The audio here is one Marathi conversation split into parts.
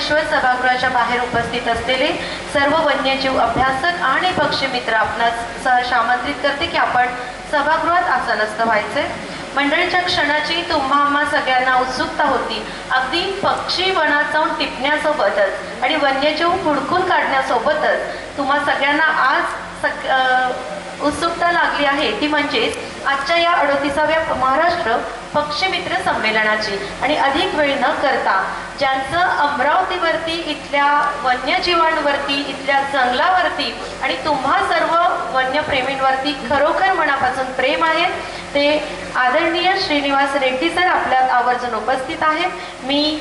ज्ञानेश्वर सभागृहाच्या बाहेर उपस्थित असलेले सर्व वन्यजीव अभ्यासक आणि पक्षी मित्र आपणास सहर्ष आमंत्रित करते की आपण सभागृहात आसनस्थ व्हायचे. मंडळीच्या क्षणाची तुम्हा आम्हा सगळ्यांना उत्सुकता होती. अगदी पक्षी वनात जाऊन टिपण्यासोबतच आणि वन्यजीव हुडकून काढण्यासोबतच तुम्हा सगळ्यांना आज सग उत्सुकता लागली आहे. ती म्हणजेच आजच्या या अडतीसाव्या महाराष्ट्र पक्षीमित्र संमेलनाची. आणि अधिक वेळ न करता ज्यांचं अमरावतीवरती इथल्या वन्यजीवांवरती इथल्या जंगलावरती आणि तुम्हा सर्व वन्यप्रेमींवरती खरोखर मनापासून प्रेम आहे ते आदरणीय श्रीनिवास रेड्डी सर आपल्यात आवर्जून उपस्थित आहेत. मी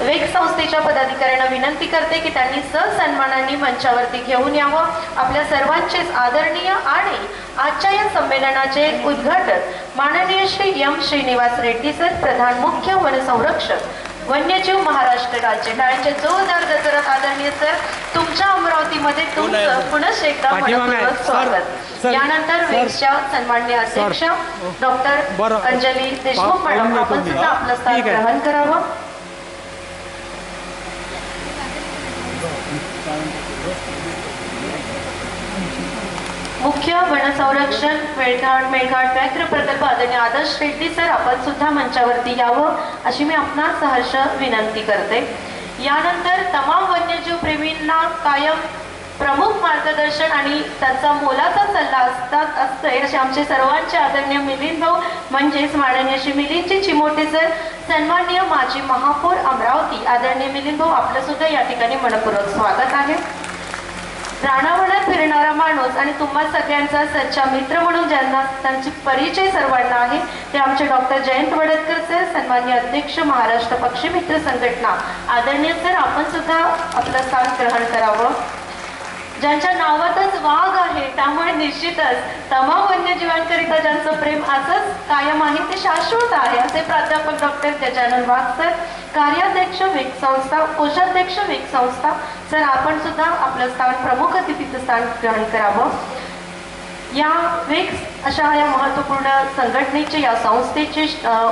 वेग संस्थेच्या पदाधिकाऱ्यांना विनंती करते की त्यांनी सन्मानाने मंचावरती घेऊन यावं आपल्या सर्वांचेच आदरणीय आणि आजच्या या संमेलनाचे उद्घाटक माननीय श्री एम श्रीनिवास रेड्डी सर प्रधान मुख्य वनसंरक्षक वन्यजीव महाराष्ट्र राज्य टाळ्यांचे जोरदार गजरात आदरणीय सर तुमच्या अमरावतीमध्ये तुमचं पुनश्च एकदा पाठीमागे आहे. मनपूर्वक सर, स्वागत यानंतर. वेगच्या सन्माननीय अध्यक्ष डॉक्टर. अंजली देशमुख मॅडम आपण. सुद्धा आपलं स्थान. ग्रहण करावं मुख्य वनसंरक्षण मेळघाट मेळघाट व्याघ्र प्रकल्प आदरणीय आदर्श रेड्डी सर आपण सुद्धा मंचावरती यावं अशी मी आपणास सहर्ष विनंती करते. यानंतर तमाम वन्यजीव प्रेमींना कायम प्रमुख मार्गदर्शन आणि त्यांचा मोलाचा सल्ला असतात असतंय असे आमचे सर्वांचे आदरणीय मिलिंद भाऊ म्हणजेच माननीय श्री मिलिंदजी चिमोटे सर सन्माननीय माजी महापौर अमरावती. आदरणीय मिलिंद भाऊ आपलं सुद्धा या ठिकाणी मनपूर्वक स्वागत आहे. राणावणात फिरणारा माणूस आणि तुम्हा सगळ्यांचा सच्चा मित्र म्हणून ज्यांना त्यांची परिचय सर्वांना आहे ते आमचे डॉक्टर जयंत वडतकर सर सन्मान्य अध्यक्ष महाराष्ट्र पक्षी मित्र संघटना. आदरणीय सर आपण सुद्धा आपलं स्थान ग्रहण करावं. ज्यांच्या नावातच वाघ आहे त्यामुळे निश्चितच तमाम वन्यजीवांकरिता ज्यांचं प्रेम असंच कायम आहे ते शाश्वत आहे असे प्राध्यापक डॉक्टर गजानन वाघ सर कार्याध्यक्ष वेग संस्था कोषाध्यक्ष वेग संस्था. सर आपण सुद्धा आपलं स्थान प्रमुख अतिथीचं स्थान ग्रहण करावं. या वेग अशा या महत्त्वपूर्ण संघटनेचे या संस्थेचे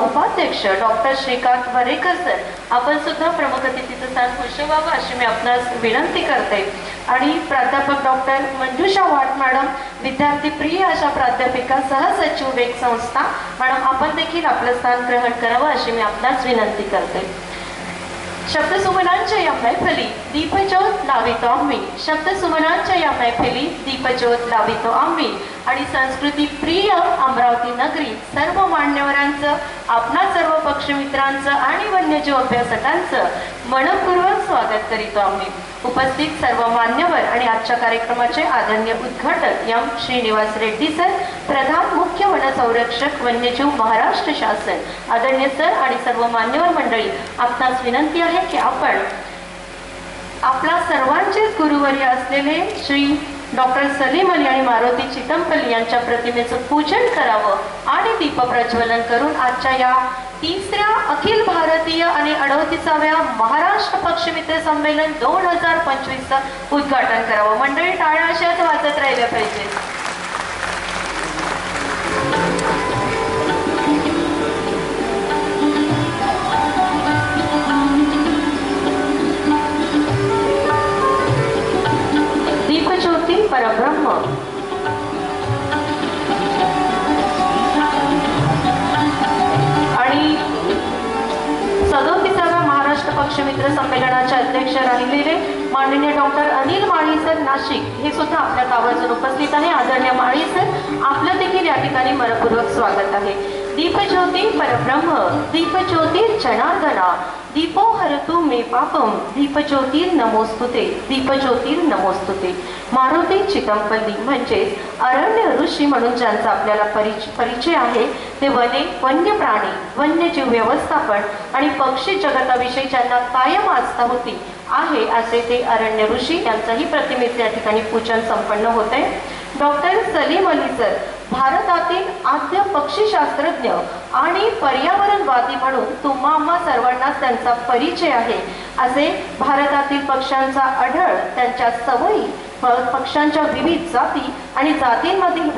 उपाध्यक्ष डॉक्टर श्रीकांत वरेकर सर आपण सुद्धा प्रमुख अतिथीचं स्थान भूषवावं अशी मी आपणास विनंती करते. आणि प्राध्यापक डॉक्टर मंजुषा वाट मॅडम विद्यार्थी प्रिय अशा प्राध्यापिका सहसचिव वेग संस्था मॅडम आपण देखील आपलं स्थान ग्रहण करावं अशी मी आपणास विनंती करते. शब्दसुमनांच्या या मैफली दीपज्योत लावितो आम्ही. शब्दसुमनांच्या या मैफली दीपज्योत लावितो आम्ही. आणि संस्कृती प्रिय अमरावती नगरी सर्व मान्यवरांचं आपणा सर्व पक्षमित्रांचं आणि वन्यजीव अभ्यासकांचं मनपूर्वक स्वागत करीतो आम्ही. उपस्थित सर्व मान्यवर आणि आजच्या कार्यक्रमाचे आदरणीय उद्घाटक एम. श्रीनिवास रेड्डी सर प्रधान मुख्य वनसंरक्षक वन्यजीव महाराष्ट्र शासन आदरणीय सर आणि सर्व मान्यवर मंडळी आपणास विनंती आहे की आपण आपला सर्वांचेच गुरुवर्य असलेले श्री डॉक्टर सलीम अली आणि मारुती चितमपल्ली यांच्या प्रतिमेचं पूजन करावं आणि दीप प्रज्वलन करून आजच्या या तिसऱ्या अखिल भारतीय आणि अडोतीसाव्या महाराष्ट्र पक्षमित्र संमेलन दोन हजार पंचवीसचं उद्घाटन करावं. मंडळी टाळ्या अशाच राहिलं राहिल्या पाहिजे पक्षमित्र संमेलनाचे अध्यक्ष राहिलेले माननीय डॉक्टर अनिल माळी सर नाशिक हे सुद्धा आपल्या आवर्जून उपस्थित आहे. आदरणीय माळी सर आपलं देखील या ठिकाणी मनपूर्वक स्वागत आहे. दीपज्योती परब्रह्म दीपज्योती जनार्दना दीपो हरतु मे पापम दीपज्योतीर नमोस्तुते दीपज्योतीर नमोस्तुते मारुती चितंपल्ली म्हणजेच अरण्य ऋषी म्हणून ज्यांचा आपल्याला परिच परिचय आहे ते वने वन्य प्राणी वन्यजीव व्यवस्थापन आणि पक्षी जगताविषयी ज्यांना कायम आस्था होती आहे असे ते अरण्य ऋषी यांचंही प्रतिमेचे या ठिकाणी पूजन संपन्न होते डॉक्टर सलीम अली सर भारतातील आद्य पक्षीशास्त्रज्ञ आणि पर्यावरणवादी म्हणून तुम्हा सर्वांना सर्वांनाच त्यांचा परिचय आहे. असे भारतातील पक्ष्यांचा आढळ त्यांच्या सवयी पक्ष्यांच्या विविध जाती आणि जातींमधील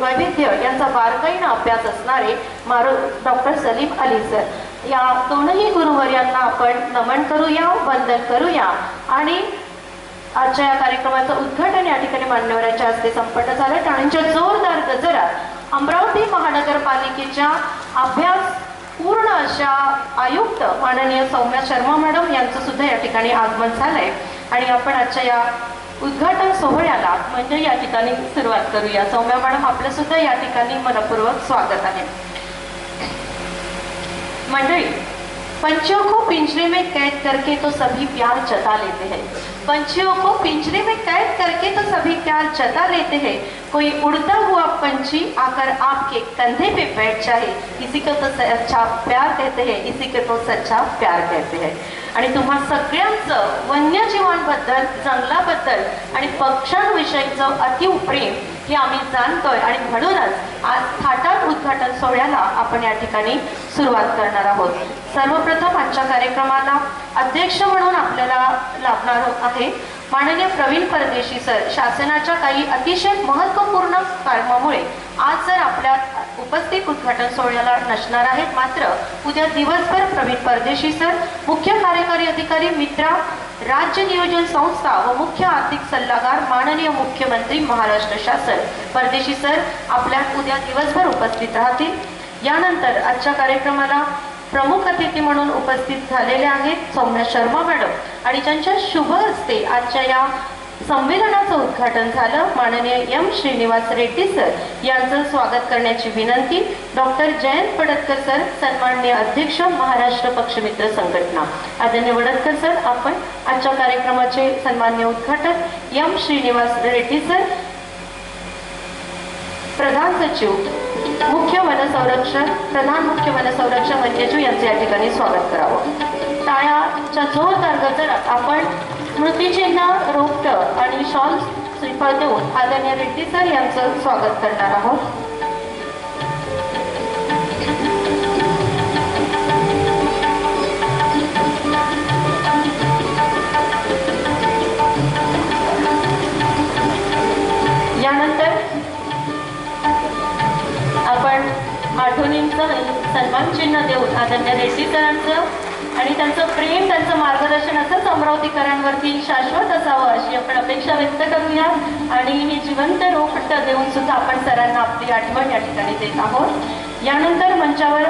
वैविध्य यांचा बारकाईनं अभ्यास असणारे मारो डॉक्टर सलीम अली सर. या दोनही गुरुवर्यांना आपण नमन करूया वंदन करूया आणि आजच्या या कार्यक्रमाचं उद्घाटन या ठिकाणी मान्यवरांच्या हस्ते संपन्न झालं. टाळ्यांच्या जोरदार गजरात अमरावती महानगरपालिकेच्या अभ्यास पूर्ण अशा आयुक्त माननीय सौम्या शर्मा मॅडम यांचं सुद्धा या ठिकाणी आगमन झालंय. आणि आपण आजच्या या उद्घाटन सोहळ्याला म्हणजे या ठिकाणी सुरुवात करूया. सौम्या मॅडम आपलं सुद्धा या ठिकाणी मनपूर्वक स्वागत आहे. मंडळी पंछियों को पिंजरे में कैद करके तो सभी प्यार जता लेते हैं। पंछियों को पिंजरे में कैद करके तो सभी प्यार जता लेते हैं। कोई उड़ता हुआ पंछी आकर आपके कंधे पे बैठ जाए इसी को तो सच्चा प्यार कहते हैं इसी को तो सच्चा प्यार कहते हैं। आणि तुम्हा सगळ्यांचं वन्यजीवांबद्दल जंगलाबद्दल आणि पक्ष्यांविषयीचं अतिव प्रेम हे आम्ही जाणतोय आणि म्हणूनच आज सोहळ्याला आपण या ठिकाणी सुरुवात करणार आहोत. सर्वप्रथम आजच्या कार्यक्रमाला अध्यक्ष म्हणून आपल्याला लाभणार आहे माननीय प्रवीण परदेशी सर. शासनाच्या काही अतिशय महत्त्वपूर्ण कामामुळे आज जर आपल्या उपस्थित उद्घाटन सोहळ्याला नसणार आहेत मात्र उद्या दिवसभर प्रवीण परदेशी सर मुख्य कार्यकारी अधिकारी मित्रा राज्य नियोजन संस्था व मुख्य आर्थिक सल्लागार माननीय मुख्यमंत्री महाराष्ट्र शासन. परदेशी सर आपल्या उद्या दिवसभर उपस्थित राहतील. यानंतर आजच्या कार्यक्रमाला प्रमुख अतिथी म्हणून उपस्थित झालेले आहेत सौम्या शर्मा मॅडम. आणि ज्यांच्या शुभ हस्ते आजच्या या संमेलनाचं उद्घाटन झालं. माननीय एम श्रीनिवास रेड्डी सर यांचं स्वागत करण्याची विनंती. डॉक्टर जयंत पडतकर सर सन्माननीय अध्यक्ष महाराष्ट्र पक्षमित्र संघटना. आदरणीय वडतकर सर आपण आजच्या कार्यक्रमाचे सन्मान्य उद्घाटन एम श्रीनिवास रेड्डी सर प्रधान सचिव मुख्य वनसंरक्षण प्रधान मुख्य वनसंरक्षण वन्यजीव यांचे या ठिकाणी स्वागत करावं. टाळ्याच्या जोरदार गजरात आपण स्मृतिचिन्ह रोपट आणि शॉल श्रीफळ देऊन आदरणीय रेड्डी सर यांचं स्वागत करणार आहोत. यानंतर आपण आठवणींचं सन्मान चिन्ह देऊन आदरणीय रेड्डी सरांचं आणि त्यांचं प्रेम त्यांचं मार्गदर्शन असंच अमरावतीकरांवरती शाश्वत असावं अशी आपण अपेक्षा व्यक्त करूया. आणि ही जिवंत रोपट देऊन सुद्धा आपण सरांना आपली आठवण या ठिकाणी देत आहोत. यानंतर मंचावर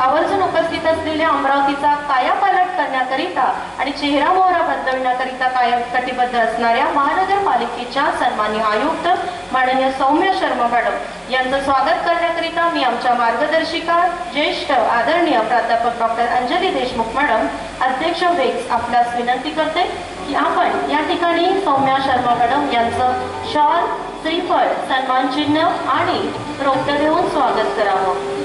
आवर्जून उपस्थित असलेल्या अमरावतीचा कायापालट करण्याकरिता आणि चेहरा मोहरा बदलण्याकरिता कायम कटिबद्ध असणाऱ्या महानगरपालिकेच्या सन्मान्य आयुक्त माननीय सौम्य शर्मा मॅडम यांचं स्वागत करण्याकरिता मी आमच्या मार्गदर्शिका ज्येष्ठ आदरणीय प्राध्यापक डॉक्टर अंजली देशमुख मॅडम अध्यक्ष वेक्स आपल्यास विनंती करते की आपण या ठिकाणी सौम्या शर्मा मॅडम यांचं शॉल श्रीफळ सन्मान चिन्ह आणि रोपटं देऊन स्वागत करावं.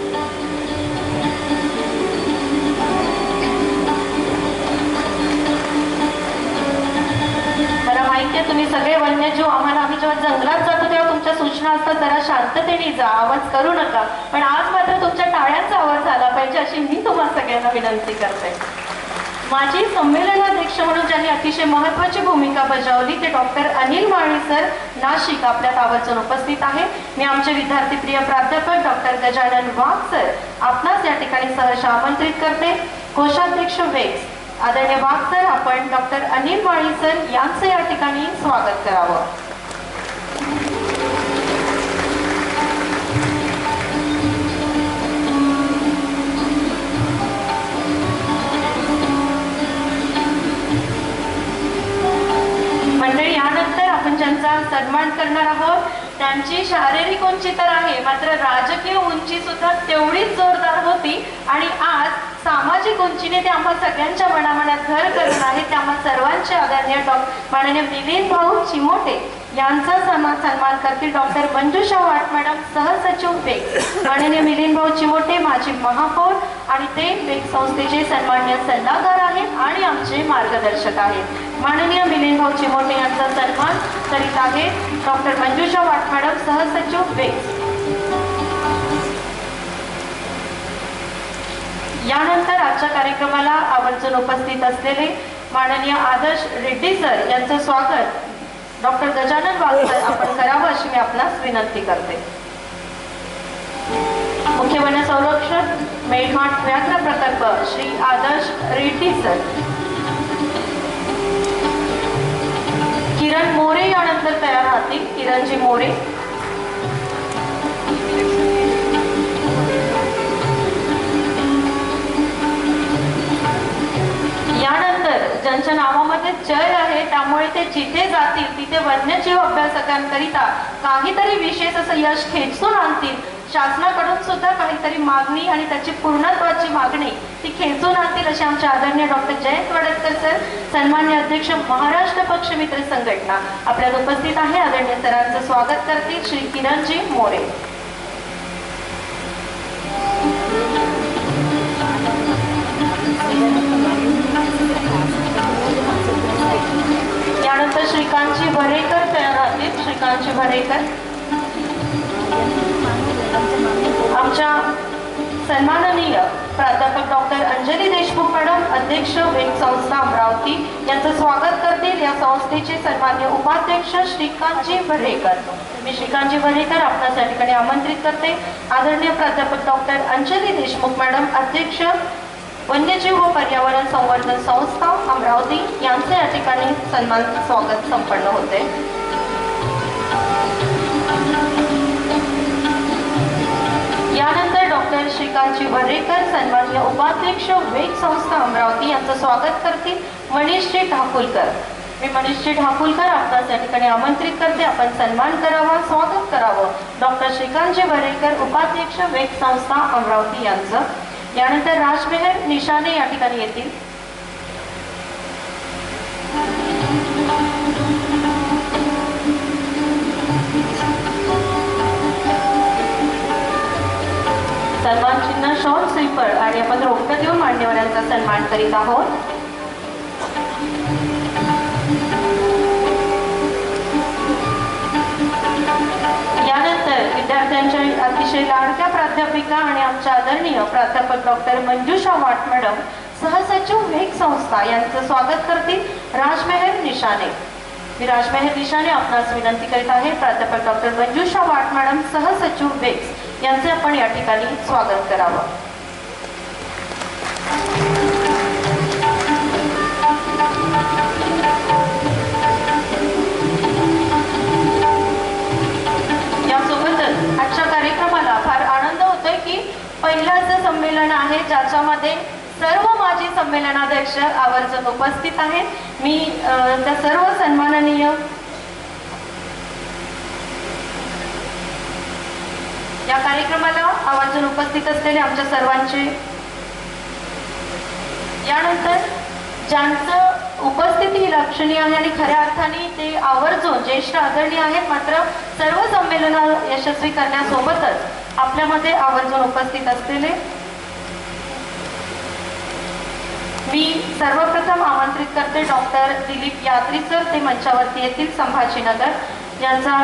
माहिती आहे तुम्ही सगळे वन्यजीव आम्हाला आम्ही जेव्हा जंगलात जातो तेव्हा तुमच्या सूचना असतात जरा शांततेने जा आवाज करू नका. पण आज मात्र तुमच्या टाळ्यांचा आवाज झाला पाहिजे अशी मी तुम्हाला सगळ्यांना विनंती करते. माझी संमेलनाध्यक्ष म्हणून ज्यांनी अतिशय महत्वाची भूमिका बजावली ते डॉक्टर अनिल माळी सर नाशिक आपल्यात आवर्जून उपस्थित आहे मी आमचे विद्यार्थी प्रिय प्राध्यापक डॉक्टर गजानन वाघ सर आपणास या ठिकाणी सहर्ष आमंत्रित करते. कोषाध्यक्ष वेक्स आदरणीय वाघ आपण डॉक्टर अनिल माळी सर यांचं या ठिकाणी स्वागत करावं. मंडळी यानंतर आपण ज्यांचा सन्मान करणार आहोत त्यांची शारीरिक उंची तर आहे मात्र राजकीय उंची सुद्धा तेवढीच जोरदार होती आणि आज सामाजिक उंचीने ते आम्हा सगळ्यांच्या मनामनात घर करून आहे ते आम्हा सर्वांचे आदरणीय डॉ माननीय मिलिंद भाऊ चिमोटे यांचा सन्मान सन्मान करतील डॉक्टर मंजुषा वाट मॅडम सहसचिव बेग. माननीय मिलिंद भाऊ चिमोटे माजी महापौर आणि ते बेग संस्थेचे सन्मान्य सल्लागार आहेत आणि आमचे मार्गदर्शक आहेत. माननीय मिलिंद भाऊ चिमोटे यांचा सन्मान करीत आहे डॉक्टर मंजुषा वाट मॅडम सहसचिव बेग. यानंतर आजच्या कार्यक्रमाला आवर्जून उपस्थित असलेले माननीय आदर्श रेड्डी सर यांचं स्वागत. डॉक्टर गजानन वाघ आपण करावं अशी मी आपणास विनंती करते. मुख्य वन संरक्षक मेळघाट व्याघ्र प्रकल्प श्री आदर्श रेड्डी सर. किरण मोरे यानंतर तयार राहतील. किरणजी मोरे. जिथे जातील तिथे वन्यजीव अभ्यासकांकरिता काहीतरी विशेष असं यश खेचून आणतील. शासनाकडून सुद्धा काहीतरी मागणी आणि त्याची पूर्णत्वाची मागणी ती खेचून आणतील असे आमचे आदरणीय डॉक्टर जयंत वडतकर सर सन्मान्य अध्यक्ष महाराष्ट्र पक्ष मित्र संघटना आपल्यात उपस्थित आहे. आदरणीय सरांचं स्वागत करतील श्री किरणजी मोरे. त्यानंतर श्रीकांतजी भरेकर तयार राहतील. श्रीकांतजी भरेकर. आमच्या सन्माननीय प्राध्यापक डॉक्टर अंजली देशमुख मॅडम अध्यक्ष वेग संस्था अमरावती यांचं स्वागत करतील. या संस्थेचे सन्मान्य उपाध्यक्ष श्रीकांतजी भरेकर. मी श्रीकांतजी भरेकर आपणास या ठिकाणी आमंत्रित करते. आदरणीय प्राध्यापक डॉक्टर अंजली देशमुख मॅडम अध्यक्ष वन्यजीव व पर्यावरण संवर्धन संस्था अमरावती यांचे या ठिकाणी सन्मान स्वागत संपन्न होते. यानंतर डॉक्टर श्रीकांतजी भरेकर सन्मान्य उपाध्यक्ष वेग संस्था अमरावती यांचं स्वागत करतील मनीषजी ठाकुलकर मी मनीषजी ठाकुलकर आपणास या ठिकाणी आमंत्रित करते. आपण सन्मान करावा स्वागत करावं. डॉक्टर श्रीकांतजी भरेकर उपाध्यक्ष वेग संस्था अमरावती यांचं यानंतर राजमेहर निशाने या ठिकाणी येतील. सन्मान चिन्ह शॉर्ट स्लीपर आणि आपण रोपटं देऊन मान्यवरांचा सन्मान करीत आहोत. यानंतर विद्यार्थ्यांच्या अतिशय लाडक्या प्राध्यापिका आणि आमच्या आदरणीय प्राध्यापक डॉक्टर मंजुषा वाट मॅडम सहसचिव वेग संस्था यांचं स्वागत करतील राजमेहर निशाने. मी राजमेहर निशाने आपणास विनंती करीत आहे प्राध्यापक डॉक्टर मंजुषा वाट मॅडम सहसचिव वेग यांचे आपण या ठिकाणी स्वागत करावं. आहे ज्याच्यामध्ये सर्व माजी संमेलनाध्यक्ष आवर्जून उपस्थित आहेत. मी त्या सर्व सन्माननीय या कार्यक्रमाला आवर्जून उपस्थित असलेले आमच्या सर्वांचे. यानंतर ज्यांचं उपस्थिती ही लक्षणीय आहे आणि खऱ्या अर्थाने ते आवर्जून ज्येष्ठ आदरणीय आहेत मात्र सर्व संमेलन यशस्वी करण्यासोबतच आपल्यामध्ये आवर्जून उपस्थित असलेले मी सर्वप्रथम आमंत्रित करते डॉक्टर दिलीप यात्री सर ते मंचावरती येतील संभाजीनगर. यांचा